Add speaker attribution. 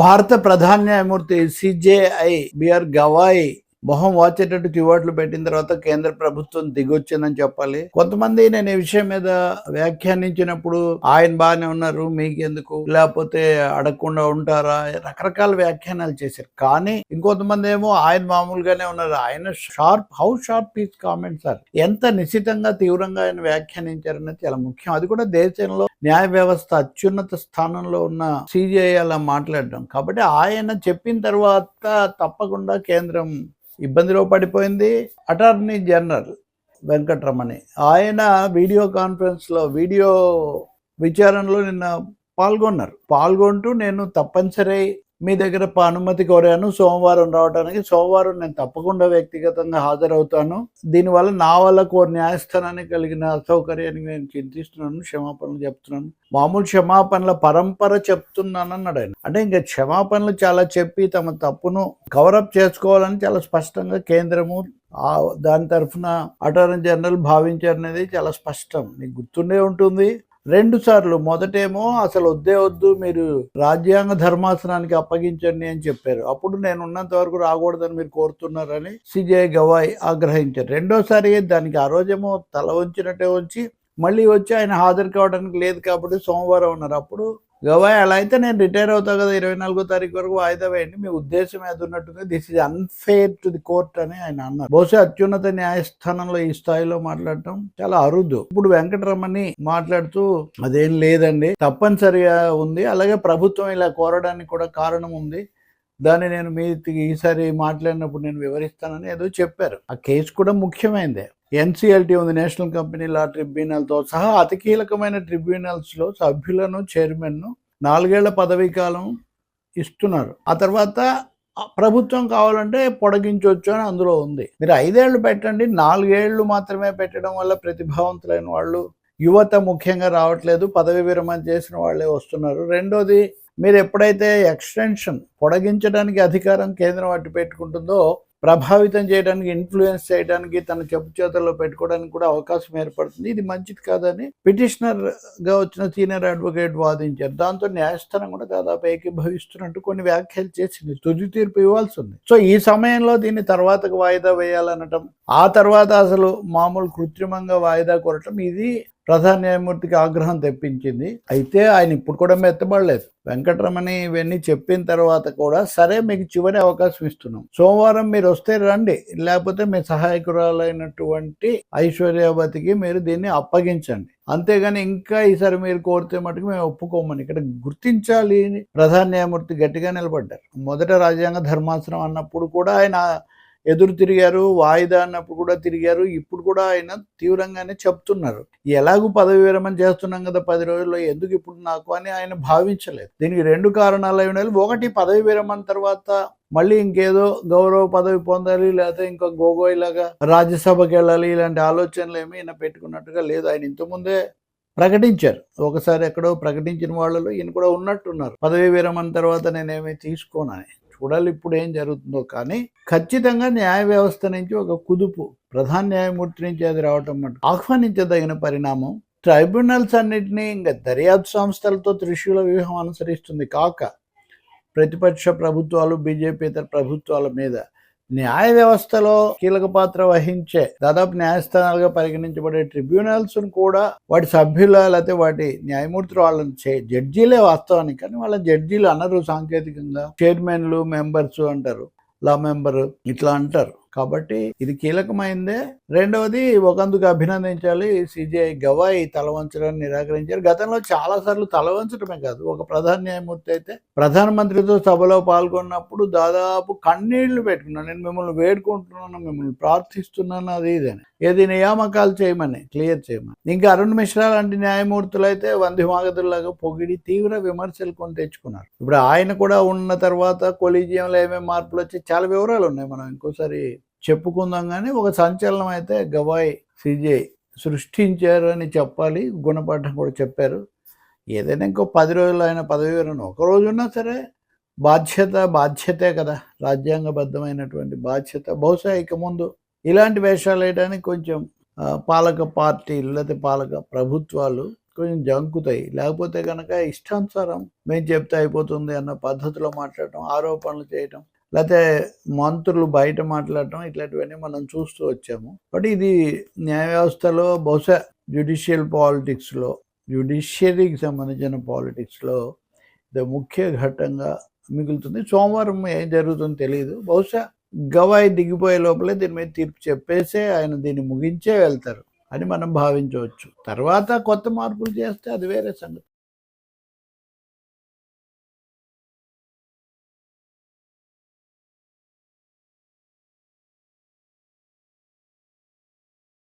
Speaker 1: భారత ప్రధాన న్యాయమూర్తి సిజేఐ బిఆర్ గవాయ్ మొహం వాచేటట్టు చివాట్లు పెట్టిన తర్వాత కేంద్ర ప్రభుత్వం దిగొచ్చిందని చెప్పాలి. కొంతమంది నేను ఈ విషయం మీద వ్యాఖ్యానించినప్పుడు ఆయన బాగానే ఉన్నారు మీకెందుకు? లేకపోతే అడగకుండా ఉంటారా? రకరకాల వ్యాఖ్యానాలు చేశారు. కానీ ఇంకొంతమంది ఏమో ఆయన మామూలుగానే ఉన్నారు. ఆయన sharp how sharp is comment sir? ఎంత నిశ్చితంగా తీవ్రంగా ఆయన వ్యాఖ్యానించారనేది చాలా ముఖ్యం. అది కూడా దేశంలో న్యాయ వ్యవస్థ అత్యున్నత స్థానంలో ఉన్న సిజిఐ అలా మాట్లాడడం. కాబట్టి ఆయన చెప్పిన తర్వాత తప్పకుండా కేంద్రం ఇబ్బందిలో పడిపోయింది. అటార్నీ జనరల్ వెంకట్రమణి ఆయన వీడియో కాన్ఫరెన్స్లో వీడియో విచారణలో నిన్న పాల్గొన్నారు. పాల్గొంటూ నేను తప్పనిసరి మీ దగ్గర అనుమతి కోరాను. సోమవారం రావడానికి సోమవారం నేను తప్పకుండా వ్యక్తిగతంగా హాజరవుతాను. దీనివల్ల నా వల్ల కో న్యాయస్థానానికి కలిగిన అసౌకర్యానికి నేను చింతిస్తున్నాను క్షమాపణలు చెప్తున్నాను. మామూలు క్షమాపణల పరంపర చెప్తున్నాను అన్నాడు ఆయన. అంటే ఇంకా క్షమాపణలు చాలా చెప్పి తమ తప్పును కవరప్ చేసుకోవాలని చాలా స్పష్టంగా కేంద్రము దాని తరఫున అటార్నీ జనరల్ భావించారనేది చాలా స్పష్టం. మీకు గుర్తుండే ఉంటుంది. రెండు సార్లు. మొదటేమో అసలు వద్దే వద్దు మీరు రాజ్యాంగ ధర్మాసనానికి అప్పగించండి అని చెప్పారు. అప్పుడు నేను ఉన్నంత వరకు రాకూడదని మీరు కోరుతున్నారని సిజే గవాయ్ ఆగ్రహించారు. రెండోసారి దానికి ఆ రోజేమో తల వంచినట్టే ఉంచి మళ్ళీ వచ్చి ఆయన హాజరు కావడానికి లేదు కాబట్టి సోమవారం ఉన్నారు. అప్పుడు గవాయ్ అలా అయితే నేను రిటైర్ అవుతా కదా ఇరవై నాలుగో తారీఖు వరకు వాయిదా వేయండి. మీ ఉద్దేశం ఏది ఉన్నట్టుంది this is unfair to the court అని ఆయన అన్నారు. బహుశా అత్యున్నత న్యాయస్థానంలో ఈ స్థాయిలో మాట్లాడటం చాలా అరుదు. ఇప్పుడు వెంకటరమణి మాట్లాడుతూ అదేం లేదండి తప్పనిసరిగా ఉంది. అలాగే ప్రభుత్వం ఇలా కోరడానికి కూడా కారణం ఉంది. దాన్ని నేను మీ ఈసారి మాట్లాడినప్పుడు నేను వివరిస్తానని ఏదో చెప్పారు. ఆ కేసు కూడా ముఖ్యమైనదే ఎన్సిఎల్టీ ఉంది నేషనల్ కంపెనీ లా ట్రిబ్యునల్తో సహా అతి కీలకమైన ట్రిబ్యునల్స్లో సభ్యులను చైర్మన్ను నాలుగేళ్ళ పదవీ కాలం ఇస్తున్నారు. ఆ తర్వాత ప్రభుత్వం కావాలంటే పొడగించవచ్చు అని అందులో ఉంది. మీరు ఐదేళ్ళు పెట్టండి నాలుగేళ్ళు మాత్రమే పెట్టడం వల్ల ప్రతిభావంతులైన వాళ్ళు యువత ముఖ్యంగా రావట్లేదు పదవి విరమణ చేసిన వాళ్ళే వస్తున్నారు. రెండోది మీరు ఎప్పుడైతే ఎక్స్టెన్షన్ పొడగించడానికి అధికారం కేంద్రం అట్టు పెట్టుకుంటుందో ప్రభావితం చేయడానికి ఇన్ఫ్లుయెన్స్ చేయడానికి తన చెప్పు చేతల్లో పెట్టుకోవడానికి కూడా అవకాశం ఏర్పడుతుంది. ఇది మంచిది కాదని పిటిషనర్గా వచ్చిన సీనియర్ అడ్వకేట్ వాదించారు. దాంతో న్యాయస్థానం కూడా దాదాపు ఏకీభవిస్తున్నట్టు కొన్ని వ్యాఖ్యలు చేసింది. తుది తీర్పు ఇవ్వాల్సి ఉంది. సో ఈ సమయంలో దీన్ని తర్వాతకు వాయిదా వేయాలనటం ఆ తర్వాత అసలు మామూలు కృత్రిమంగా వాయిదా కొరటం ఇది ప్రధాన న్యాయమూర్తికి ఆగ్రహం తెప్పించింది. అయితే ఆయన ఇప్పుడు కూడా మెత్తబడలేదు. వెంకటరమణి ఇవన్నీ చెప్పిన తర్వాత కూడా సరే మీకు చివరి అవకాశం ఇస్తున్నాం. సోమవారం మీరు వస్తే రండి. లేకపోతే మీ సహాయకురాలైనటువంటి ఐశ్వర్యావతికి మీరు దీన్ని అప్పగించండి. అంతేగాని ఇంకా ఈసారి మీరు కోరితే మటుకు మేము ఒప్పుకోమని. ఇక్కడ గుర్తించాలి అని ప్రధాన న్యాయమూర్తి గట్టిగా నిలబడ్డారు. మొదట రాజ్యాంగ ధర్మాసనం అన్నప్పుడు కూడా ఆయన ఎదురు తిరిగారు వాయిదా అన్నప్పుడు కూడా తిరిగారు. ఇప్పుడు కూడా ఆయన తీవ్రంగానే చెప్తున్నారు. ఎలాగూ పదవి విరమణ చేస్తున్నాం కదా పది రోజుల్లో ఎందుకు ఇప్పుడు నాకు అని ఆయన భావించలేదు. దీనికి రెండు కారణాలు అయి ఉండాలి. ఒకటి పదవి విరమణ తర్వాత మళ్ళీ ఇంకేదో గౌరవ పదవి పొందాలి లేకపోతే ఇంకా గోగోయ్ లాగా రాజ్యసభకి వెళ్ళాలి ఇలాంటి ఆలోచనలు ఏమీ ఈయన పెట్టుకున్నట్టుగా లేదు. ఆయన ఇంతకుముందే ప్రకటించారు. ఒకసారి ఎక్కడో ప్రకటించిన వాళ్ళలో ఈయన కూడా ఉన్నట్టున్నారు. పదవి విరమణ తర్వాత నేనేమీ తీసుకోనని. చూడాలి ఇప్పుడు ఏం జరుగుతుందో కానీ ఖచ్చితంగా న్యాయ వ్యవస్థ నుంచి ఒక కుదుపు ప్రధాన న్యాయమూర్తి నుంచి అది రావటం ఆహ్వానించదగిన పరిణామం. ట్రైబ్యునల్స్ అన్నింటినీ ఇంకా దర్యాప్తు సంస్థలతో త్రిశూల వ్యూహం అనుసరిస్తుంది. కాక ప్రతిపక్ష ప్రభుత్వాలు బీజేపీ ఇతర ప్రభుత్వాల మీద న్యాయ వ్యవస్థలో కీలక పాత్ర వహించే దాదాపు న్యాయస్థానాలుగా పరిగణించబడే ట్రిబ్యునల్స్ కూడా వాటి సభ్యుల లేకపోతే వాటి న్యాయమూర్తులు వాళ్ళని చే- జడ్జీలే వాస్తవానికి. కానీ వాళ్ళ జడ్జీలు అనరు సాంకేతికంగా. చైర్మన్లు మెంబర్స్ అంటారు. లా మెంబర్ ఇట్లా అంటారు. కాబట్టి ఇది కీలకమైందే. రెండవది ఒకందుకు అభినందించాలి. సిజిఐ గవాయ్ తలవంచడాన్ని నిరాకరించారు. గతంలో చాలా సార్లు తల కాదు ఒక ప్రధాన న్యాయమూర్తి అయితే ప్రధానమంత్రితో సభలో పాల్గొన్నప్పుడు దాదాపు కన్నీళ్ళు పెట్టుకున్నాను. నేను మిమ్మల్ని వేడుకుంటున్నాను మిమ్మల్ని ప్రార్థిస్తున్నాను అది ఇదని ఏది నియామకాలు చేయమని క్లియర్ చేయమని. ఇంకా అరుణ్ మిశ్రా లాంటి న్యాయమూర్తులు అయితే వంది మాగదుల్లాగా పొగిడి తీవ్ర విమర్శలు కొని తెచ్చుకున్నారు. ఇప్పుడు ఆయన కూడా ఉన్న తర్వాత కొలీజియంలో ఏమేమి మార్పులు వచ్చి చాలా వివరాలు ఉన్నాయి. మనం ఇంకోసారి చెప్పుకుందాం కానీ ఒక సంచలనం అయితే గవాయ్ సిజే సృష్టించారు అని చెప్పాలి. గుణపాఠం కూడా చెప్పారు. ఏదైనా ఇంకో పది రోజులు ఆయన పదవి విరమణ ఒక రోజు ఉన్నా సరే బాధ్యత బాధ్యతే కదా. రాజ్యాంగబద్ధమైనటువంటి బాధ్యత. బహుశా ఇక ముందు ఇలాంటి వేషాలు వేయడానికి కొంచెం పాలక పార్టీలు లేకపోతే పాలక ప్రభుత్వాలు కొంచెం జంకుతాయి. లేకపోతే కనుక ఇష్టానుసారం మేము చెప్తే అయిపోతుంది అన్న పద్ధతిలో మాట్లాడటం ఆరోపణలు చేయటం లేకపోతే మంత్రులు బయట మాట్లాడటం ఇట్లాంటివన్నీ మనం చూస్తూ వచ్చాము. బట్ ఇది న్యాయ వ్యవస్థలో బహుశా జ్యుడిషియల్ పాలిటిక్స్లో జ్యుడిషియరీకి సంబంధించిన పాలిటిక్స్లో ఇది ముఖ్య ఘట్టంగా మిగులుతుంది. సోమవారం ఏం జరుగుతుందో తెలియదు బహుశా గవాయి దిగిపోయే లోపలే దీని మీద తీర్పు చెప్పేసే ఆయన దీన్ని ముగించే వెళ్తారు అని మనం భావించవచ్చు. తర్వాత కొత్త మార్పులు చేస్తే అది వేరే సంగతి.